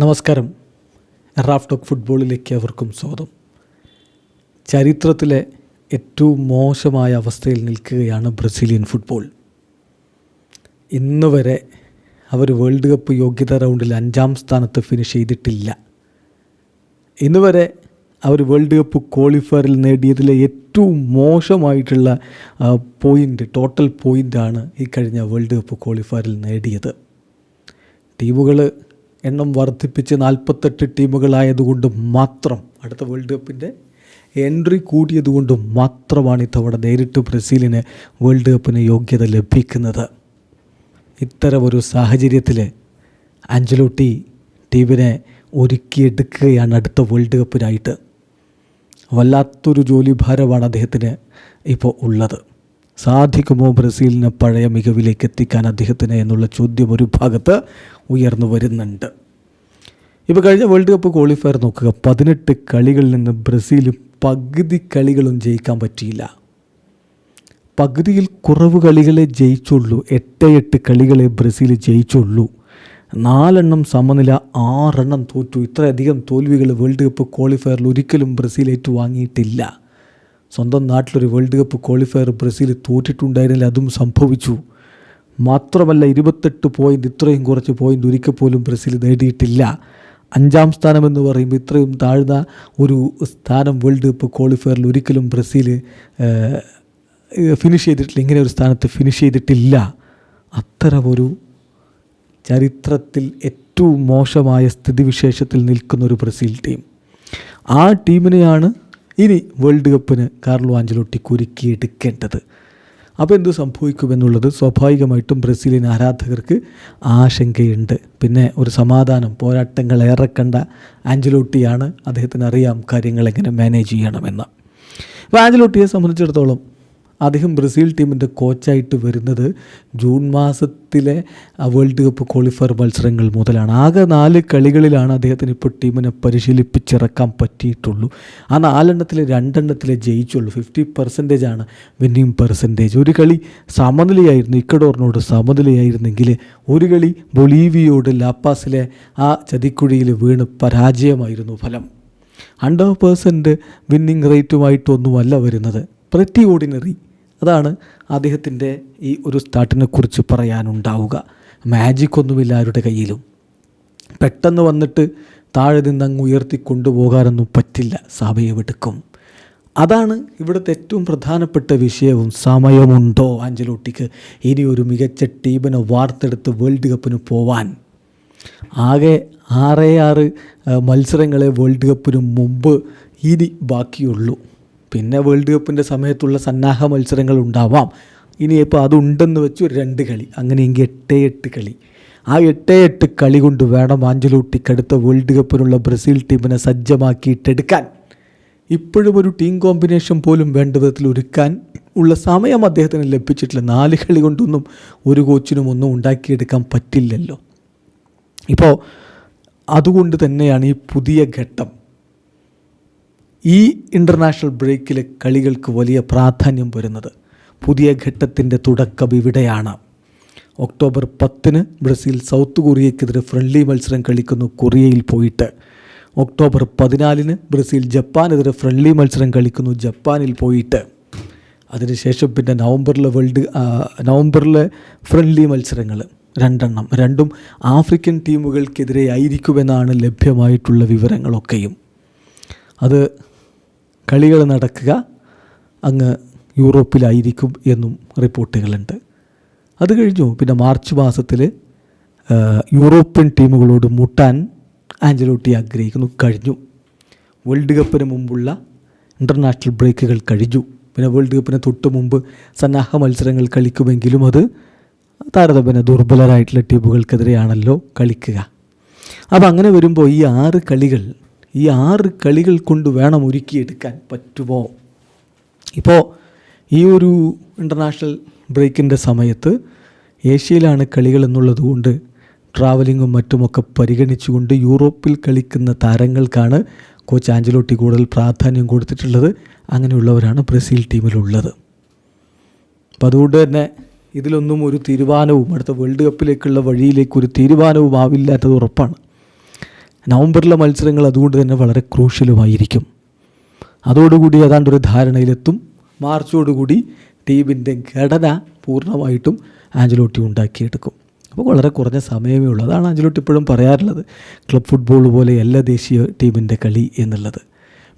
നമസ്കാരം. Raf talk ഫുട്ബോളിലേക്ക് അവർക്കും സ്വാഗതം. ചരിത്രത്തിലെ ഏറ്റവും മോശമായ അവസ്ഥയിൽ നിൽക്കുകയാണ് ബ്രസീലിയൻ ഫുട്ബോൾ. ഇന്ന് വരെ അവർ വേൾഡ് കപ്പ് യോഗ്യത റൗണ്ടിൽ അഞ്ചാം സ്ഥാനത്ത് ഫിനിഷ് ചെയ്തിട്ടില്ല. ഇന്ന് വരെ അവർ വേൾഡ് കപ്പ് ക്വാളിഫയറിൽ നേടിയതിലെ ഏറ്റവും മോശമായിട്ടുള്ള പോയിന്റ് ടോട്ടൽ പോയിന്റാണ് ഈ കഴിഞ്ഞ വേൾഡ് കപ്പ് ക്വാളിഫയറിൽ നേടിയത്. ടീമുകൾ എണ്ണം വർദ്ധിപ്പിച്ച് നാൽപ്പത്തെട്ട് ടീമുകളായതുകൊണ്ട് മാത്രം അടുത്ത വേൾഡ് കപ്പിന്റെ എൻട്രി കൂടിയതുകൊണ്ട് മാത്രമാണ് ഇത്തവണ നേരിട്ട് ബ്രസീലിന് വേൾഡ് കപ്പിന് യോഗ്യത ലഭിക്കുന്നത്. ഇത്തരമൊരു സാഹചര്യത്തിൽ അഞ്ചലോട്ടി ടീമിനെ ഒരുക്കിയെടുക്കുകയാണ് അടുത്ത വേൾഡ് കപ്പിനായിട്ട് വല്ലാത്തൊരു ജോലിഭാരമാണ് അദ്ദേഹത്തിന് ഇപ്പോൾ ഉള്ളത്. സാധിക്കുമോ ബ്രസീലിനെ പഴയ മികവിലേക്ക് എത്തിക്കാൻ അദ്ദേഹത്തിന് എന്നുള്ള ചോദ്യം ഒരു ഭാഗത്ത് ഉയർന്നു വരുന്നുണ്ട്. ഇപ്പോൾ കഴിഞ്ഞ വേൾഡ് കപ്പ് ക്വാളിഫയർ നോക്കുക. പതിനെട്ട് കളികളിൽ നിന്ന് ബ്രസീൽ പകുതി കളികളും ജയിക്കാൻ പറ്റിയില്ല. പകുതിയിൽ കുറവ് കളികളെ ജയിച്ചുള്ളൂ. എട്ട് എട്ട് കളികളെ ബ്രസീൽ ജയിച്ചുള്ളൂ. നാലെണ്ണം സമനില ആറെണ്ണം തോറ്റു. ഇത്രയധികം തോൽവികൾ വേൾഡ് കപ്പ് ക്വാളിഫയറിൽ ഒരിക്കലും ബ്രസീൽ ഏറ്റുവാങ്ങിയിട്ടില്ല. സ്വന്തം നാട്ടിലൊരു വേൾഡ് കപ്പ് ക്വാളിഫയർ ബ്രസീൽ തോറ്റിട്ടുണ്ടായിരുന്നില്ല അതും സംഭവിച്ചു. മാത്രമല്ല ഇരുപത്തെട്ട് പോയിന്റ് ഇത്രയും കുറച്ച് പോയിന്റ് ഒരിക്കൽ പോലും ബ്രസീൽ നേടിയിട്ടില്ല. അഞ്ചാം സ്ഥാനം എന്ന് പറയുമ്പോൾ ഇത്രയും താഴ്ന്ന ഒരു സ്ഥാനം വേൾഡ് കപ്പ് ക്വാളിഫയറിൽ ഒരിക്കലും ബ്രസീൽ ഫിനിഷ് ചെയ്തിട്ടില്ല. ഇങ്ങനെ ഒരു സ്ഥാനത്ത് ഫിനിഷ് ചെയ്തിട്ടില്ല. അത്തരമൊരു ചരിത്രത്തിൽ ഏറ്റവും മോശമായ സ്ഥിതിവിശേഷത്തിൽ നിൽക്കുന്ന ഒരു ബ്രസീൽ ടീം ആ ടീമിനെയാണ് ഇനി വേൾഡ് കപ്പിന് കാർലോ ആഞ്ചലോട്ടി കുരുക്കിയെടുക്കേണ്ടത് അപ്പോൾ എന്ത് സംഭവിക്കുമെന്നുള്ളത് സ്വാഭാവികമായിട്ടും ബ്രസീലിയൻ ആരാധകർക്ക് ആശങ്കയുണ്ട്. പിന്നെ ഒരു സമാധാനം പോരാട്ടങ്ങൾ ഏറെ കണ്ട ആഞ്ചലോട്ടിയാണ് അദ്ദേഹത്തിന് അറിയാം കാര്യങ്ങൾ എങ്ങനെ മാനേജ് ചെയ്യണമെന്ന്. അപ്പോൾ ആഞ്ചലോട്ടിയെ സംബന്ധിച്ചിടത്തോളം അദ്ദേഹം ബ്രസീൽ ടീമിന്റെ കോച്ചായിട്ട് വരുന്നത് ജൂൺ മാസത്തിലെ വേൾഡ് കപ്പ് ക്വാളിഫയർ മത്സരങ്ങൾ മുതലാണ്. ആകെ നാല് കളികളിലാണ് അദ്ദേഹത്തിന് ഇപ്പോൾ ടീമിനെ പരിശീലിപ്പിച്ചിറക്കാൻ പറ്റിയിട്ടുള്ളൂ. ആ നാലെണ്ണത്തിൽ രണ്ടെണ്ണത്തിലെ ജയിച്ചുള്ളൂ. ഫിഫ്റ്റി പെർസെന്റേജ് ആണ് വിന്നിങ് പെർസെന്റേജ്. ഒരു കളി സമനിലയായിരുന്നു ഇക്കഡോറിനോട് സമനിലയായിരുന്നെങ്കിൽ ഒരു കളി ബൊളീവിയോട് ലാപ്പാസിലെ ആ ചതിക്കുഴിയിൽ വീണ് പരാജയമായിരുന്നു ഫലം. ഹൺഡ്രഡ് പേഴ്സന്റ് വിന്നിങ് റേറ്റുമായിട്ടൊന്നുമല്ല വരുന്നത്. പ്രറ്റി ഓർഡിനറി അതാണ് അദ്ദേഹത്തിന്റെ ഈ ഒരു സ്റ്റാർട്ടിനെ കുറിച്ച് പറയാനുണ്ടാവുക. മാജിക് ഒന്നുമില്ല ആരുടെ കയ്യിലും. പെട്ടെന്ന് വന്നിട്ട് താഴെ നിന്ന് അങ്ങ് ഉയർത്തി കൊണ്ടുപോകാനൊന്നും പറ്റില്ല സമയമെടുക്കും അതാണ് ഇവിടുത്തെ ഏറ്റവും പ്രധാനപ്പെട്ട വിഷയവും. സമയമുണ്ടോ ആഞ്ചലോട്ടിക്ക്? ഇനി ഒരു മികച്ച ടീമിനെ വാർത്തെടുത്ത് വേൾഡ് കപ്പിന് പോവാൻ. ആകെ ആറേ ആറ് മത്സരങ്ങളെ വേൾഡ് കപ്പിന് മുമ്പ് ഇനി ബാക്കിയുള്ളൂ. പിന്നെ വേൾഡ് കപ്പിന്റെ സമയത്തുള്ള സന്നാഹ മത്സരങ്ങൾ ഉണ്ടാവാം. ഇനിയിപ്പോൾ അതുണ്ടെന്ന് വെച്ച് ഒരു രണ്ട് കളി അങ്ങനെയെങ്കിൽ എട്ടേ എട്ട് കളി. ആ എട്ടേ എട്ട് കളി കൊണ്ട് വേണം ആഞ്ചലോട്ടിക്ക് അടുത്ത വേൾഡ് കപ്പിനുള്ള ബ്രസീൽ ടീമിനെ സജ്ജമാക്കിയിട്ടെടുക്കാൻ. ഇപ്പോഴും ഒരു ടീം കോമ്പിനേഷൻ പോലും വേണ്ട വിധത്തിൽ ഒരുക്കാൻ ഉള്ള സമയം അദ്ദേഹത്തിന് ലഭിച്ചിട്ടില്ല. നാല് കളി കൊണ്ടൊന്നും ഒരു കോച്ചിനും ഒന്നും ഉണ്ടാക്കിയെടുക്കാൻ പറ്റില്ലല്ലോ. ഇപ്പോൾ അതുകൊണ്ട് തന്നെയാണ് ഈ പുതിയ ഘട്ടം. ഈ ഇന്റർനാഷണൽ ബ്രേക്കിലെ കളികൾക്ക് വലിയ പ്രാധാന്യം വരുന്നത്. പുതിയ ഘട്ടത്തിന്റെ തുടക്കം ഇവിടെയാണ്. ഒക്ടോബർ പത്തിന് ബ്രസീൽ സൗത്ത് കൊറിയയ്ക്കെതിരെ ഫ്രണ്ട്ലി മത്സരം കളിക്കുന്നു കൊറിയയിൽ പോയിട്ട്. ഒക്ടോബർ പതിനാലിന് ബ്രസീൽ ജപ്പാനെതിരെ ഫ്രണ്ട്ലി മത്സരം കളിക്കുന്നു ജപ്പാനിൽ പോയിട്ട്. അതിനുശേഷം പിന്നെ നവംബറിലെ വേൾഡ് നവംബറിലെ ഫ്രണ്ട്ലി മത്സരങ്ങൾ രണ്ടെണ്ണം. രണ്ടും ആഫ്രിക്കൻ ടീമുകൾക്കെതിരെ ആയിരിക്കുമെന്നാണ് ലഭ്യമായിട്ടുള്ള വിവരങ്ങളൊക്കെയും. അത് കളികൾ നടക്കുക അങ്ങ് യൂറോപ്പിലായിരിക്കും എന്നും റിപ്പോർട്ടുകളുണ്ട്. അത് കഴിഞ്ഞു. പിന്നെ മാർച്ച് മാസത്തിൽ യൂറോപ്യൻ ടീമുകളോട് മുട്ടാൻ ആഞ്ചലോട്ടി ആഗ്രഹിക്കുന്നു. കഴിഞ്ഞു. വേൾഡ് കപ്പിന് മുമ്പുള്ള ഇന്റർനാഷണൽ ബ്രേക്കുകൾ കഴിഞ്ഞു. പിന്നെ വേൾഡ് കപ്പിന് തൊട്ട് മുമ്പ് സന്നാഹ മത്സരങ്ങൾ കളിക്കുമെങ്കിലും അത് താരതമ്യേന ദുർബലരായിട്ടുള്ള ടീമുകൾക്കെതിരെയാണല്ലോ കളിക്കുക. അപ്പോൾ അങ്ങനെ വരുമ്പോൾ ഈ ആറ് കളികൾ ഈ ആറ് കളികൾ കൊണ്ട് വേണം ഒരുക്കിയെടുക്കാൻ പറ്റുമോ? ഇപ്പോൾ ഈ ഒരു ഇന്റർനാഷണൽ ബ്രേക്കിന്റെ സമയത്ത് ഏഷ്യയിലാണ് കളികൾ എന്നുള്ളത് കൊണ്ട് ട്രാവലിങ്ങും മറ്റുമൊക്കെ പരിഗണിച്ചുകൊണ്ട് യൂറോപ്പിൽ കളിക്കുന്ന താരങ്ങൾക്കാണ് കോച്ച് ആഞ്ചലോട്ടി കൂടുതൽ പ്രാധാന്യം കൊടുത്തിട്ടുള്ളത്. അങ്ങനെയുള്ളവരാണ് ബ്രസീൽ ടീമിലുള്ളത് അപ്പം അതുകൊണ്ട് തന്നെ ഇതിലൊന്നും ഒരു തീരുമാനവും അടുത്ത വേൾഡ് കപ്പിലേക്കുള്ള വഴിയിലേക്ക് ഒരു തീരുമാനവും ആവില്ലാത്തത് ഉറപ്പാണ്. നവംബറിലെ മത്സരങ്ങൾ അതുകൊണ്ട് തന്നെ വളരെ ക്രൂഷ്യലുമായിരിക്കും. അതോടുകൂടി ഏതാണ്ട് ഒരു ധാരണയിലെത്തും. മാർച്ചോടുകൂടി ടീമിന്റെ ഘടന പൂർണമായിട്ടും ആഞ്ചലോട്ടി ഉണ്ടാക്കിയെടുക്കും. അപ്പോൾ വളരെ കുറഞ്ഞ സമയമേ ഉള്ളൂ. അതാണ് ആഞ്ചലോട്ടി ഇപ്പോഴും പറയാറുള്ളത്. ക്ലബ് ഫുട്ബോൾ പോലെ എല്ലാ ദേശീയ ടീമിന്റെ കളി എന്നുള്ളത്.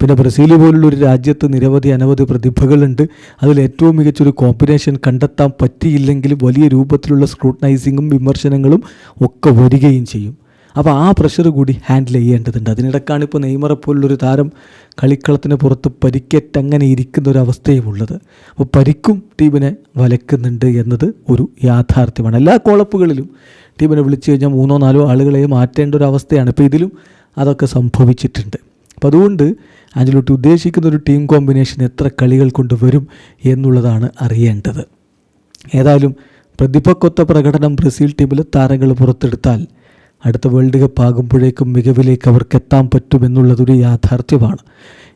പിന്നെ ബ്രസീൽ പോലുള്ള ഒരു രാജ്യത്ത് നിരവധി അനവധി പ്രതിഭകളുണ്ട്. അതിൽ ഏറ്റവും മികച്ചൊരു കോമ്പിനേഷൻ കണ്ടെത്താൻ പറ്റിയില്ലെങ്കിൽ വലിയ രൂപത്തിലുള്ള സ്ക്രൂട്ടനൈസിങ്ങും വിമർശനങ്ങളും ഒക്കെ വരികയും ചെയ്യും. അപ്പോൾ ആ പ്രഷർ കൂടി ഹാൻഡിൽ ചെയ്യേണ്ടതുണ്ട്. അതിനിടക്കാണ് ഇപ്പോൾ നെയ്മറെ പോലുള്ളൊരു താരം കളിക്കളത്തിന് പുറത്ത് പരിക്കേറ്റ് അങ്ങനെ ഇരിക്കുന്ന ഒരു അവസ്ഥയും ഉള്ളത് അപ്പോൾ പരിക്കും ടീമിനെ വലക്കുന്നുണ്ട് എന്നത് ഒരു യാഥാർത്ഥ്യമാണ്. എല്ലാ കോളപ്പുകളിലും ടീമിനെ വിളിച്ചു കഴിഞ്ഞാൽ മൂന്നോ നാലോ ആളുകളെ മാറ്റേണ്ട ഒരു അവസ്ഥയാണ് ഇപ്പോൾ ഇതിലും അതൊക്കെ സംഭവിച്ചിട്ടുണ്ട്. അപ്പോൾ അതുകൊണ്ട് അഞ്ചലോട്ട് ഉദ്ദേശിക്കുന്ന ഒരു ടീം കോമ്പിനേഷൻ എത്ര കളികൾ കൊണ്ട് വരും എന്നുള്ളതാണ് അറിയേണ്ടത്. ഏതായാലും പ്രതിഭക്കൊത്ത പ്രകടനം ബ്രസീൽ ടീമിലെ താരങ്ങൾ പുറത്തെടുത്താൽ അടുത്ത വേൾഡ് കപ്പ് ആകുമ്പോഴേക്കും മികവിലേക്ക് അവർക്ക് എത്താൻ പറ്റുമെന്നുള്ളതൊരു യാഥാർത്ഥ്യമാണ്.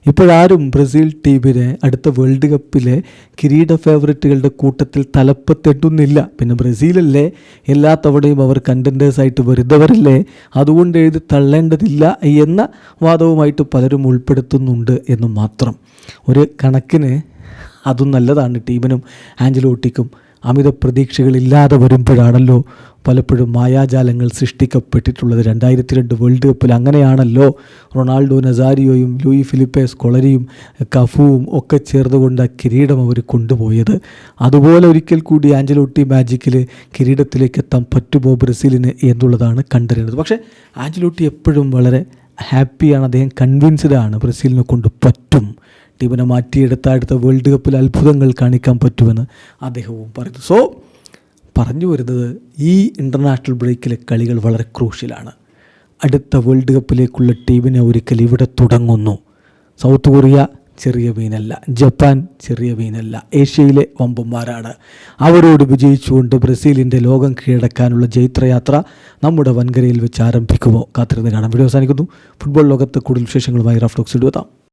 ഇപ്പോഴാരും ബ്രസീൽ ടീമിനെ അടുത്ത വേൾഡ് കപ്പിലെ കിരീട ഫേവറേറ്റുകളുടെ കൂട്ടത്തിൽ തലപ്പത്തെട്ടുന്നില്ല. പിന്നെ ബ്രസീലല്ലേ? എല്ലാ തവണയും അവർ കണ്ടന്റേഴ്സായിട്ട് വരുന്നവരല്ലേ? അതുകൊണ്ട് എഴുതി തള്ളേണ്ടതില്ല എന്ന വാദവുമായിട്ട് പലരും ഉൾപ്പെടുത്തുന്നുണ്ട് എന്ന് മാത്രം. ഒരു കണക്കിന് അതും നല്ലതാണ്. ടീമിനും ആഞ്ചലോട്ടിക്കും അമിത പ്രതീക്ഷകളില്ലാതെ വരുമ്പോഴാണല്ലോ പലപ്പോഴും മായാജാലങ്ങൾ സൃഷ്ടിക്കപ്പെട്ടിട്ടുള്ളത്. രണ്ടായിരത്തി രണ്ട് വേൾഡ് കപ്പിൽ അങ്ങനെയാണല്ലോ. റൊണാൾഡോ നസാരിയോയും ലൂയി ഫിലിപ്പേസ് കൊളരിയും കഫുവും ഒക്കെ ചേർന്നുകൊണ്ട് ആ കിരീടം അവർ കൊണ്ടുപോയത്. അതുപോലെ ഒരിക്കൽ കൂടി ആഞ്ചലോട്ടി മാജിക്കിൽ കിരീടത്തിലേക്ക് എത്താൻ പറ്റുമോ ബ്രസീലിന് എന്നുള്ളതാണ് കണ്ടറിയുന്നത് പക്ഷേ ആഞ്ചലോട്ടി എപ്പോഴും വളരെ ഹാപ്പിയാണ് അദ്ദേഹം കൺവിൻസ്ഡ് ആണ് ബ്രസീലിനെ കൊണ്ട് പറ്റും. ടീമിനെ മാറ്റിയെടുത്ത അടുത്ത വേൾഡ് കപ്പിൽ അത്ഭുതങ്ങൾ കാണിക്കാൻ പറ്റുമെന്ന് അദ്ദേഹവും പറയുന്നു. സോ പറഞ്ഞു വരുന്നത് ഈ ഇന്റർനാഷണൽ ബ്രേക്കിലെ കളികൾ വളരെ ക്രൂഷ്യലാണ് അടുത്ത വേൾഡ് കപ്പിലേക്കുള്ള ടീമിനെ ഒരിക്കൽ ഇവിടെ തുടങ്ങുന്നു. സൗത്ത് കൊറിയ ചെറിയ മീനല്ല. ജപ്പാൻ ചെറിയ മീനല്ല. ഏഷ്യയിലെ വമ്പന്മാരാണ്. അവരോട് വിജയിച്ചുകൊണ്ട് ബ്രസീലിന്റെ ലോകം കീഴടക്കാനുള്ള ജൈത്രയാത്ര നമ്മുടെ വൻകരയിൽ വെച്ച് ആരംഭിക്കുമോ? കാത്തിരുന്ന് കാണാം. വീഡിയോ അവസാനിക്കുന്നു. ഫുട്ബോൾ ലോകത്ത് കൂടുതൽ വിശേഷങ്ങളുമായി റഫ് ടോക്സ് ഇടുവെത്താം